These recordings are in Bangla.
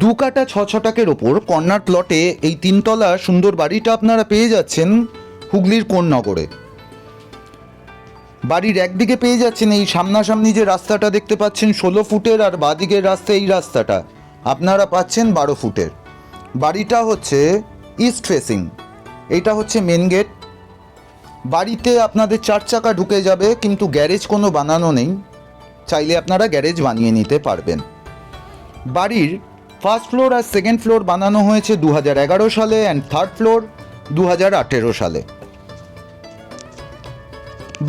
দু কাটা ছ ছটাকের ওপর কর্নার প্লটে এই তিনতলা সুন্দর বাড়িটা আপনারা পেয়ে যাচ্ছেন হুগলির কোন্নগরে। বাড়ির একদিকে পেয়ে যাচ্ছেন এই সামনাসামনি যে রাস্তাটা দেখতে পাচ্ছেন, ষোলো ফুটের আর বাদিকের রাস্তা এই রাস্তাটা। আপনারা পাচ্ছেন বারো ফুটের। বাড়িটা হচ্ছে ইস্ট ফেসিং এটা হচ্ছে মেন গেট বাড়িতে আপনাদের চার চাকা ঢুকে যাবে, কিন্তু গ্যারেজ কোনো বানানো নেই। চাইলে আপনারা গ্যারেজ বানিয়ে নিতে পারবেন। বাড়ির ফার্স্ট ফ্লোর আর সেকেন্ড ফ্লোর বানানো হয়েছে দু সালে অ্যান্ড থার্ড ফ্লোর দু সালে।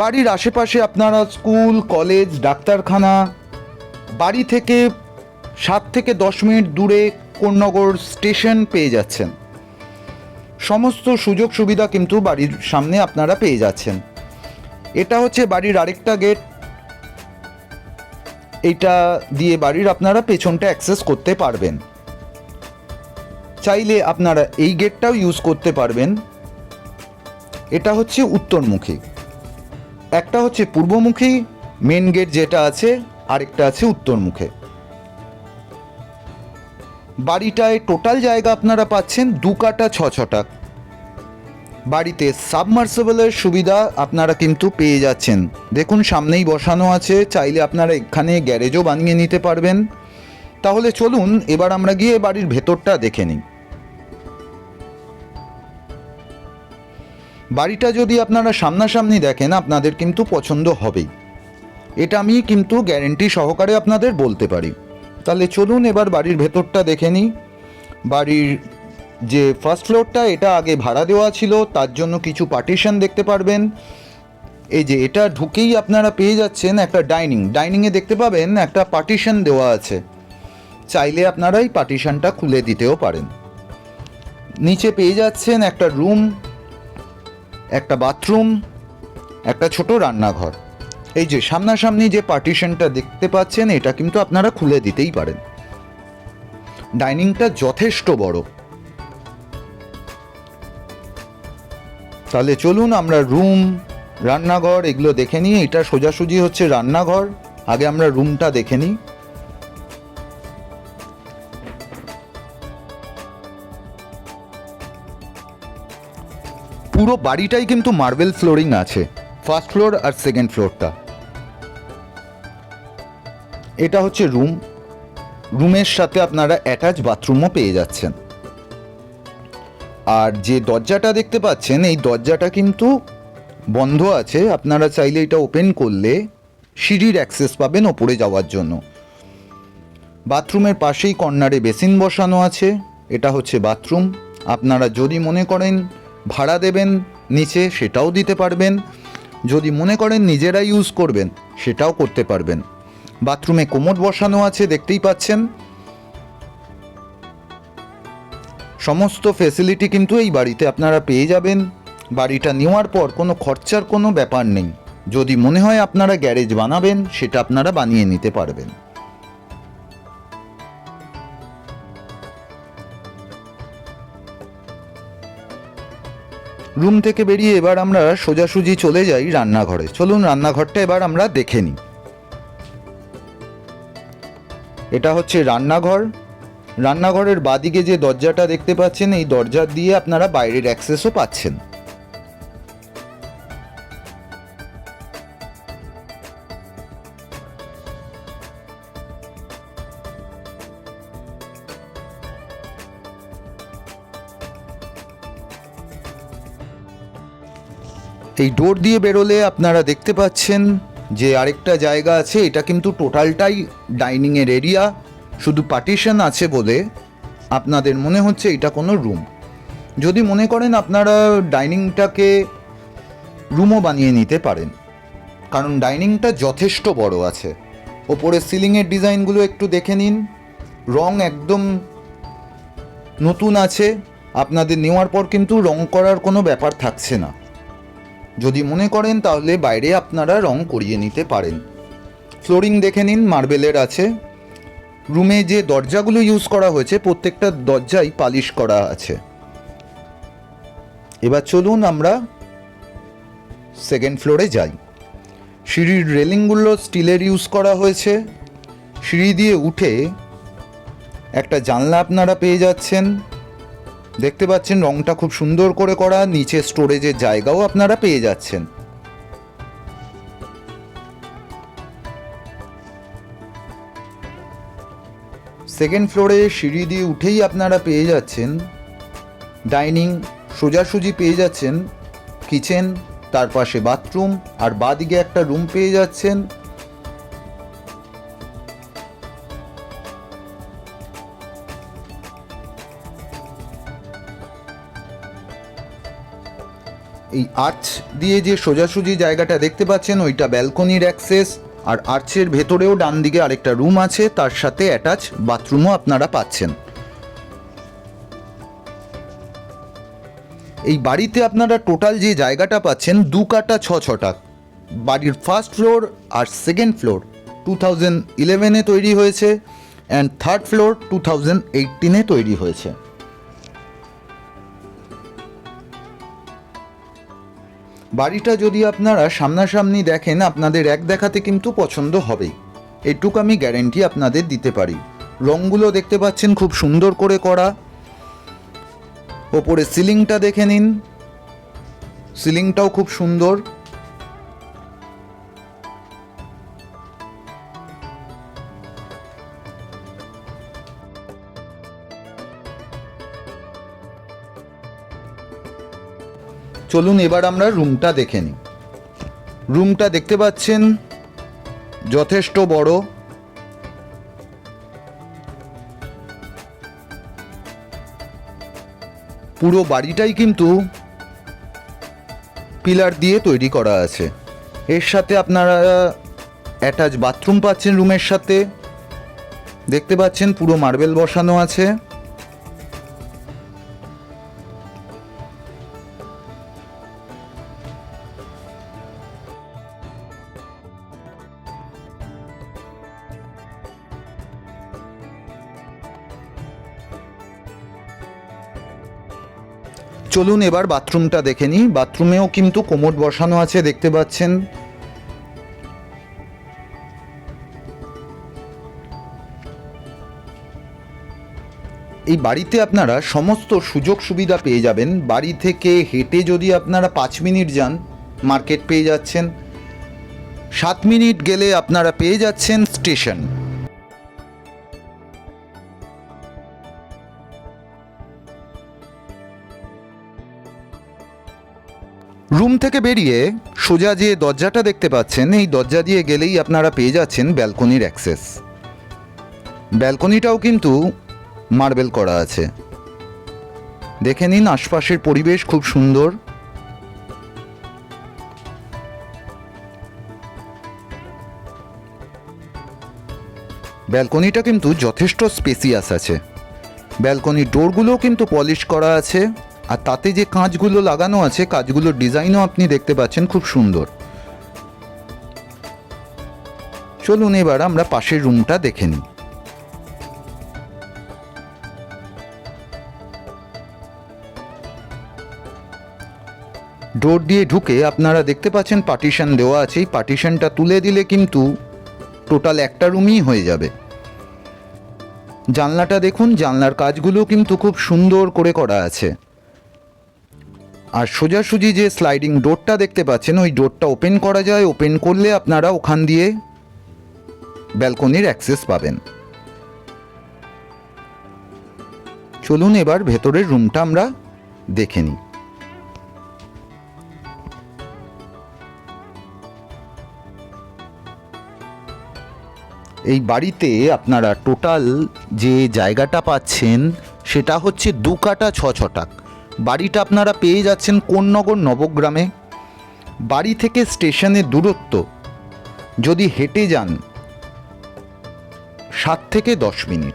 বাড়ির আশেপাশে আপনারা স্কুল, কলেজ, ডাক্তারখানা, বাড়ি থেকে সাত থেকে দশ মিনিট দূরে কোন্নগর স্টেশন পেয়ে যাচ্ছেন। সমস্ত সুযোগ সুবিধা কিন্তু বাড়ির সামনে আপনারা পেয়ে যাচ্ছেন। এটা হচ্ছে বাড়ির আরেকটা গেট। এইটা দিয়ে বাড়ির আপনারা পেছনটা অ্যাক্সেস করতে পারবেন। চাইলে আপনারা এই গেটটাও ইউজ করতে পারবেন। এটা হচ্ছে উত্তরমুখী। একটা হচ্ছে পূর্বমুখী মেন গেট যেটা আছে, আরেকটা আছে উত্তরমুখে। বাড়িটায় টোটাল জায়গা আপনারা পাচ্ছেন দু কাটা, ছ ছটা। বাড়িতে সাবমার্সেবলের সুবিধা আপনারা কিন্তু পেয়ে যাচ্ছেন। দেখুন, সামনেই বসানো আছে, চাইলে আপনারা এখানে গ্যারেজও বানিয়ে নিতে পারবেন। তাহলে চলুন, এবার আমরা গিয়ে বাড়ির ভেতরটা দেখে নিই। বাড়িটা যদি আপনারা সামনাসামনি দেখেন, আপনাদের কিন্তু পছন্দ হবেই। এটা আমি কিন্তু গ্যারেন্টি সহকারে আপনাদের বলতে পারি। তাহলে চলুন, এবার বাড়ির ভেতরটা দেখে নিই। বাড়ির যে ফার্স্ট ফ্লোরটা এটা আগে ভাড়া দেওয়া ছিল, তার জন্য কিছু পার্টিশন দেখতে পারবেন। এই যে, এটা ঢুকেই আপনারা পেয়ে যাচ্ছেন একটা ডাইনিং ডাইনিংয়ে দেখতে পাবেন একটা পার্টিশন দেওয়া আছে। চাইলে আপনারা এই পার্টিশনটা খুলে দিতেও পারেন। নিচে পেয়ে যাচ্ছেন একটা রুম একটা বাথরুম একটা ছোট রান্নাঘর। এই যে, সামনাসামনি যে পার্টিশনটা দেখতে পাচ্ছেন, এটা কিন্তু আপনারা খুলে দিতেই পারেন। ডাইনিংটা যথেষ্ট বড়। তাহলে চলুন আমরা রুম, রান্নাঘর এগুলো দেখে নিই। এটা সোজাসুজি হচ্ছে রান্নাঘর। আগে আমরা রুমটা দেখে নিই। পুরো বাড়িটাই কিন্তু মার্বেল ফ্লোরিং আছে, ফার্স্ট ফ্লোর আর সেকেন্ড ফ্লোরটা। এটা হচ্ছে রুম। রুমের সাথে আপনারা অ্যাটাচ বাথরুমও পেয়ে যাচ্ছেন। আর যে দরজাটা দেখতে পাচ্ছেন, এই দরজাটা কিন্তু বন্ধ আছে। আপনারা চাইলে এটা ওপেন করলে সিঁড়ির অ্যাক্সেস পাবেন ওপরে যাওয়ার জন্য। বাথরুমের পাশেই কর্নারে বেসিন বসানো আছে। এটা হচ্ছে বাথরুম আপনারা যদি মনে করেন ভাড়া দেবেন নিচে, সেটাও দিতে পারবেন। যদি মনে করেন নিজেরা ইউজ করবেন, সেটাও করতে পারবেন। বাথরুমে কোমর বসানো আছে, দেখতেই পাচ্ছেন। সমস্ত ফেসিলিটি কিন্তু এই বাড়িতে আপনারা পেয়ে যাবেন। বাড়িটা নেওয়ার পর কোনো খরচার কোনো ব্যাপার নেই। যদি মনে হয় আপনারা গ্যারেজ বানাবেন, সেটা আপনারা বানিয়ে নিতে পারবেন। রুম থেকে বেরিয়ে এবার আমরা সোজাসুজি চলে যাই রান্নাঘরে। চলুন রান্নাঘরটা এবার আমরা দেখে নিই। এটা হচ্ছে রান্নাঘর। রান্নাঘরের বাদিকে যে দরজাটা দেখতে পাচ্ছেন, এই দরজা দিয়ে আপনারা বাইরের অ্যাক্সেসও পাচ্ছেন। এই ডোর দিয়ে বেরোলে আপনারা দেখতে পাচ্ছেন যে আরেকটা জায়গা আছে, এটা কিন্তু টোটালটাই ডাইনিংয়ের এরিয়া। শুধু পার্টিশন আছে বলে আপনাদের মনে হচ্ছে এটা কোনো রুম যদি মনে করেন আপনারা ডাইনিংটাকে রুমও বানিয়ে নিতে পারেন। কারণ ডাইনিংটা যথেষ্ট বড় আছে। ওপরে সিলিংয়ের ডিজাইনগুলো একটু দেখে নিন। রং একদম নতুন আছে। আপনাদের নেওয়ার পর কিন্তু রং করার কোনো ব্যাপার থাকছে না। যদি মনে করেন তাহলে বাইরে আপনারা রং করিয়ে নিতে পারেন। ফ্লোরিং দেখে নিন মার্বেলের আছে। রুমে যে দরজাগুলো ইউজ করা হয়েছে, প্রত্যেকটা দরজাই পালিশ করা আছে। এবার চলুন আমরা সেকেন্ড ফ্লোরে যাই। সিঁড়ির রেলিংগুলো স্টিলের ইউজ করা হয়েছে। সিঁড়ি দিয়ে উঠে একটা জানলা আপনারা পেয়ে যাচ্ছেন। দেখতে পাচ্ছেন রংটা খুব সুন্দর করে করা, নিচে স্টোরেজের জায়গাও আপনারা পেয়ে যাচ্ছেন। সেকেন্ড ফ্লোরে সিঁড়ি দিয়ে উঠেই আপনারা পেয়ে যাচ্ছেন ডাইনিং সোজাসুজি পেয়ে যাচ্ছেন কিচেন তার পাশে বাথরুম আর বাদিকে একটা রুম পেয়ে যাচ্ছেন। এই আর্চ দিয়ে যে সোজাসুজি জায়গাটা দেখতে পাচ্ছেন, ওইটা ব্যালকনির অ্যাক্সেস আর আর্চের ভেতরেও ডান দিকে আরেকটা রুম আছে, তার সাথে অ্যাটাচ বাথরুমও আপনারা পাচ্ছেন। এই বাড়িতে আপনারা টোটাল যে জায়গাটা পাচ্ছেন, দু কাটা ছ ছটা। বাড়ির ফার্স্ট ফ্লোর আর সেকেন্ড ফ্লোর। টু থাউজেন্ড ইলেভেনে তৈরি হয়েছে, and third floor two thousand এইটিনে তৈরি হয়েছে। বাড়িটা যদি আপনারা সামনাসামনি দেখেন, আপনাদের এক দেখাতে কিন্তু পছন্দ হবে। এটুকু আমি গ্যারেন্টি আপনাদের দিতে পারি। রঙগুলো দেখতে পাচ্ছেন খুব সুন্দর করে করা। ওপরে সিলিংটা দেখে নিন। সিলিংটাও খুব সুন্দর। চলুন এবার আমরা রুমটা দেখে নিই। রুমটা দেখতে পাচ্ছেন যথেষ্ট বড়। পুরো বাড়িটাই কিন্তু পিলার দিয়ে তৈরি করা আছে। এর সাথে আপনারা অ্যাটাচ বাথরুম পাচ্ছেন রুমের সাথে। দেখতে পাচ্ছেন পুরো মার্বেল বসানো আছে। চলুন এবার বাথরুমটা দেখে নিই। বাথরুমেও কিন্তু কোমোড বসানো আছে, দেখতে পাচ্ছেন। এই বাড়িতে আপনারা সমস্ত সুযোগ সুবিধা পেয়ে যাবেন। বাড়ি থেকে হেঁটে যদি আপনারা পাঁচ মিনিট যান, মার্কেট পেয়ে যাচ্ছেন। সাত মিনিট গেলে আপনারা পেয়ে যাচ্ছেন স্টেশন। রুম থেকে বেরিয়ে সোজা যে দরজাটা দেখতে পাচ্ছেন, এই দরজা দিয়ে গেলেই আপনারা পেয়ে যাচ্ছেন ব্যালকনির অ্যাক্সেস। ব্যালকনিটাও কিন্তু মার্বেল করা আছে। দেখে নিন আশপাশের পরিবেশ খুব সুন্দর। ব্যালকনিটা কিন্তু যথেষ্ট স্পেসিয়াস আছে। ব্যালকনির ডোরগুলোও কিন্তু পলিশ করা আছে। আর তাতে যে কাঁচগুলো লাগানো আছে কাঁচগুলোর ডিজাইনও আপনি দেখতে পাচ্ছেন খুব সুন্দর। চলুন এবার আমরা পাশের রুমটা দেখে নিই। ডোর দিয়ে ঢুকে আপনারা দেখতে পাচ্ছেন পার্টিশন দেওয়া আছে। এই পার্টিশনটা তুলে দিলে কিন্তু টোটাল একটা রুমই হয়ে যাবে। জানলাটা দেখুন, জানলার কাজগুলো কিন্তু খুব সুন্দর করে করা আছে। আর সোজাসুজি যে স্লাইডিং ডোরটা দেখতে পাচ্ছেন, ওই ডোরটা ওপেন করা যায়। ওপেন করলে আপনারা ওখান দিয়ে ব্যালকনির অ্যাক্সেস পাবেন। চলুন এবার ভেতরের রুমটা আমরা দেখে নিই। এই বাড়িতে আপনারা টোটাল যে জায়গাটা পাচ্ছেন, সেটা হচ্ছে দু কাটা, ছ ছটাক। বাড়িটা আপনারা পেয়ে যাচ্ছেন কোন্নগর নবগ্রামে। বাড়ি থেকে স্টেশনের দূরত্ব। যদি হেঁটে যান, সাত থেকে দশ মিনিট।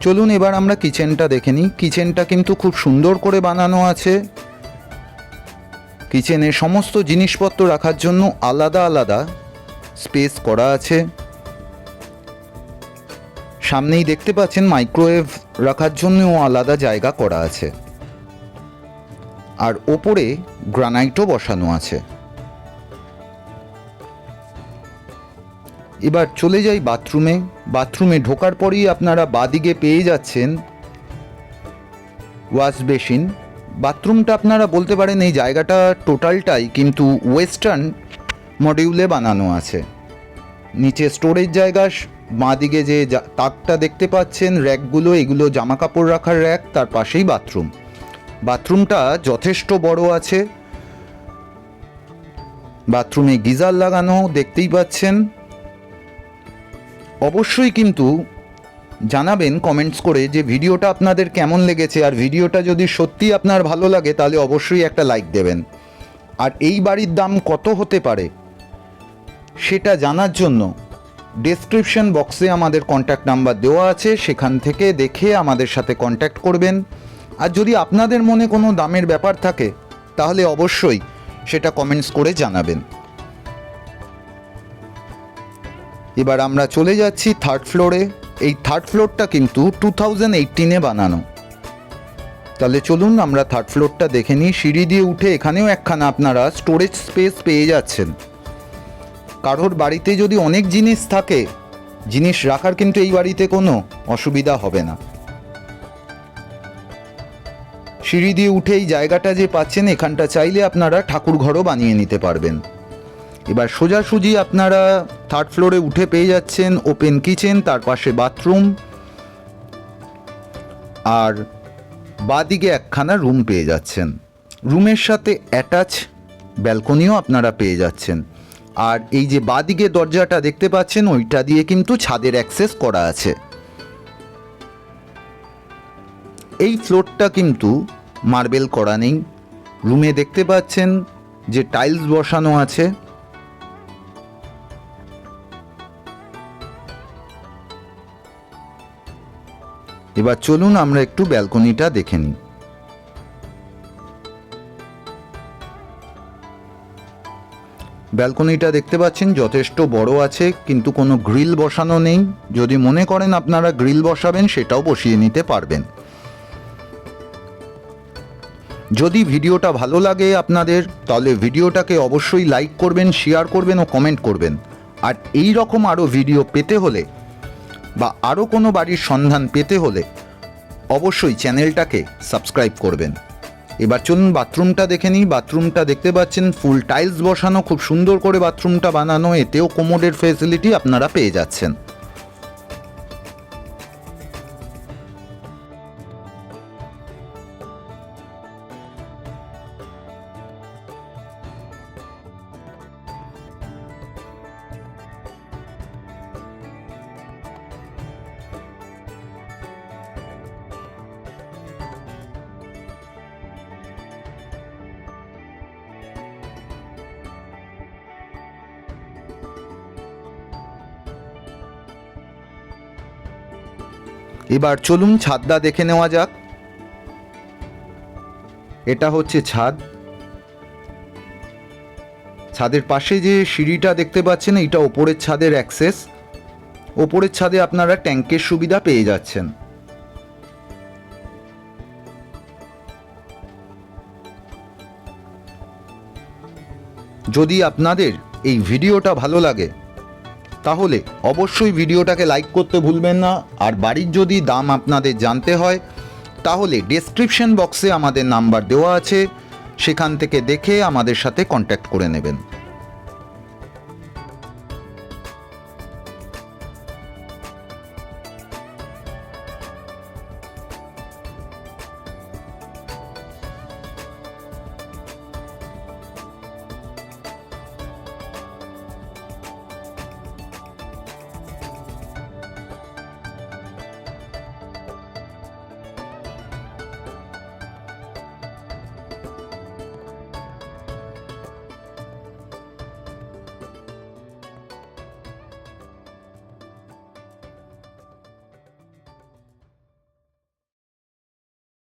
চলুন এবার আমরা কিচেনটা দেখে নিই। কিচেনটা কিন্তু খুব সুন্দর করে বানানো আছে। কিচেনে সমস্ত জিনিসপত্র রাখার জন্য আলাদা আলাদা স্পেস করা আছে। সামনেই দেখতে পাচ্ছেন মাইক্রোওয়েভ রাখার জন্যও আলাদা জায়গা করা আছে। আর ওপরে গ্রানাইটও বসানো আছে। এবার চলে যাই বাথরুমে। বাথরুমে ঢোকার পরেই আপনারা বাদিকে পেয়ে যাচ্ছেন ওয়াশ বেসিন। বাথরুমটা আপনারা বলতে পারেন এই জায়গাটা টোটালটাই কিন্তু ওয়েস্টার্ন মডিউলে বানানো আছে। নিচে স্টোরেজ জায়গা, বাঁদিকে যে তাকটা দেখতে পাচ্ছেন, র্যাকগুলো, এগুলো জামা কাপড় রাখার র্যাক, তার পাশেই বাথরুম। বাথরুমটা যথেষ্ট বড় আছে। বাথরুমে গিজার লাগানো দেখতেই পাচ্ছেন। অবশ্যই কিন্তু জানাবেন কমেন্টস করে যে ভিডিওটা আপনাদের কেমন লেগেছে আর ভিডিওটা যদি সত্যি আপনার ভালো লাগে তাহলে অবশ্যই একটা লাইক দেবেন। আর এই বাড়ির দাম কত হতে পারে সেটা জানার জন্য ডেসক্রিপশন বক্সে আমাদের কন্ট্যাক্ট নাম্বার দেওয়া আছে, সেখান থেকে দেখে আমাদের সাথে কন্ট্যাক্ট করবেন। আর যদি আপনাদের মনে কোনো দামের ব্যাপার থাকে, তাহলে অবশ্যই সেটা কমেন্টস করে জানাবেন। এবার আমরা চলে যাচ্ছি থার্ড ফ্লোরে এই থার্ড ফ্লোরটা কিন্তু টু থাউজেন্ড এইটিনে বানানো। তাহলে চলুন আমরা থার্ড ফ্লোরটা দেখে নিই। সিঁড়ি দিয়ে উঠে এখানেও একখানা আপনারা স্টোরেজ স্পেস পেয়ে যাচ্ছেন। কারোর বাড়িতে যদি অনেক জিনিস থাকে, জিনিস রাখার কিন্তু এই বাড়িতে কোনো অসুবিধা হবে না। সিঁড়ি দিয়ে উঠে এই জায়গাটা যে পাচ্ছেন, এখানটা চাইলে আপনারা ঠাকুর ঘরও বানিয়ে নিতে পারবেন। এবার সোজাসুজি আপনারা থার্ড ফ্লোরে উঠে পেয়ে যাচ্ছেন ওপেন কিচেন তার পাশে বাথরুম আর বাদিকে একখানা রুম পেয়ে যাচ্ছেন। রুমের সাথে অ্যাটাচ ব্যালকনিও আপনারা পেয়ে যাচ্ছেন। আর এই যে বাদিকে দরজাটা দেখতে পাচ্ছেন, ওইটা দিয়ে কিন্তু ছাদের অ্যাক্সেস করা আছে। এই ফ্লোরটা কিন্তু মার্বেল করা নেই। রুমে দেখতে পাচ্ছেন যে টাইলস বসানো আছে। এবার চলুন আমরা একটু ব্যালকনিটা দেখে নিই। ব্যালকনিটা দেখতে পাচ্ছেন যথেষ্ট বড় আছে, কিন্তু কোনো গ্রিল বসানো নেই। যদি মনে করেন আপনারা গ্রিল বসাবেন, সেটাও বসিয়ে নিতে পারবেন। যদি ভিডিওটা ভালো লাগে আপনাদের, তাহলে ভিডিওটাকে অবশ্যই লাইক করবেন, শেয়ার করবেন ও কমেন্ট করবেন। আর এই রকম আরও ভিডিও পেতে হলে বা আরও কোনো বাড়ির সন্ধান পেতে হলে অবশ্যই চ্যানেলটাকে সাবস্ক্রাইব করবেন। এবার চলুন বাথরুমটা দেখে নিই। বাথরুমটা দেখতে পাচ্ছেন, ফুল টাইলস বসানো, খুব সুন্দর করে বাথরুমটা বানানো। এতেও কোমোডের ফেসিলিটি আপনারা পেয়ে যাচ্ছেন। এবার চলুন ছাদটা দেখে নেওয়া যাক। এটা হচ্ছে ছাদ। ছাদের পাশে যে সিঁড়িটা দেখতে পাচ্ছেন এইটা ওপরের ছাদের অ্যাক্সেস। ওপরের ছাদে আপনারা ট্যাঙ্কের সুবিধা পেয়ে যাচ্ছেন। যদি আপনাদের এই ভিডিওটা ভালো লাগে তাহলে অবশ্যই ভিডিওটাকে লাইক করতে ভুলবেন না। আর বাড়ির যদি দাম আপনাদের জানতে হয়, তাহলে ডেসক্রিপশন বক্সে আমাদের নাম্বার দেওয়া আছে। সেখান থেকে দেখে আমাদের সাথে কন্ট্যাক্ট করে নেবেন।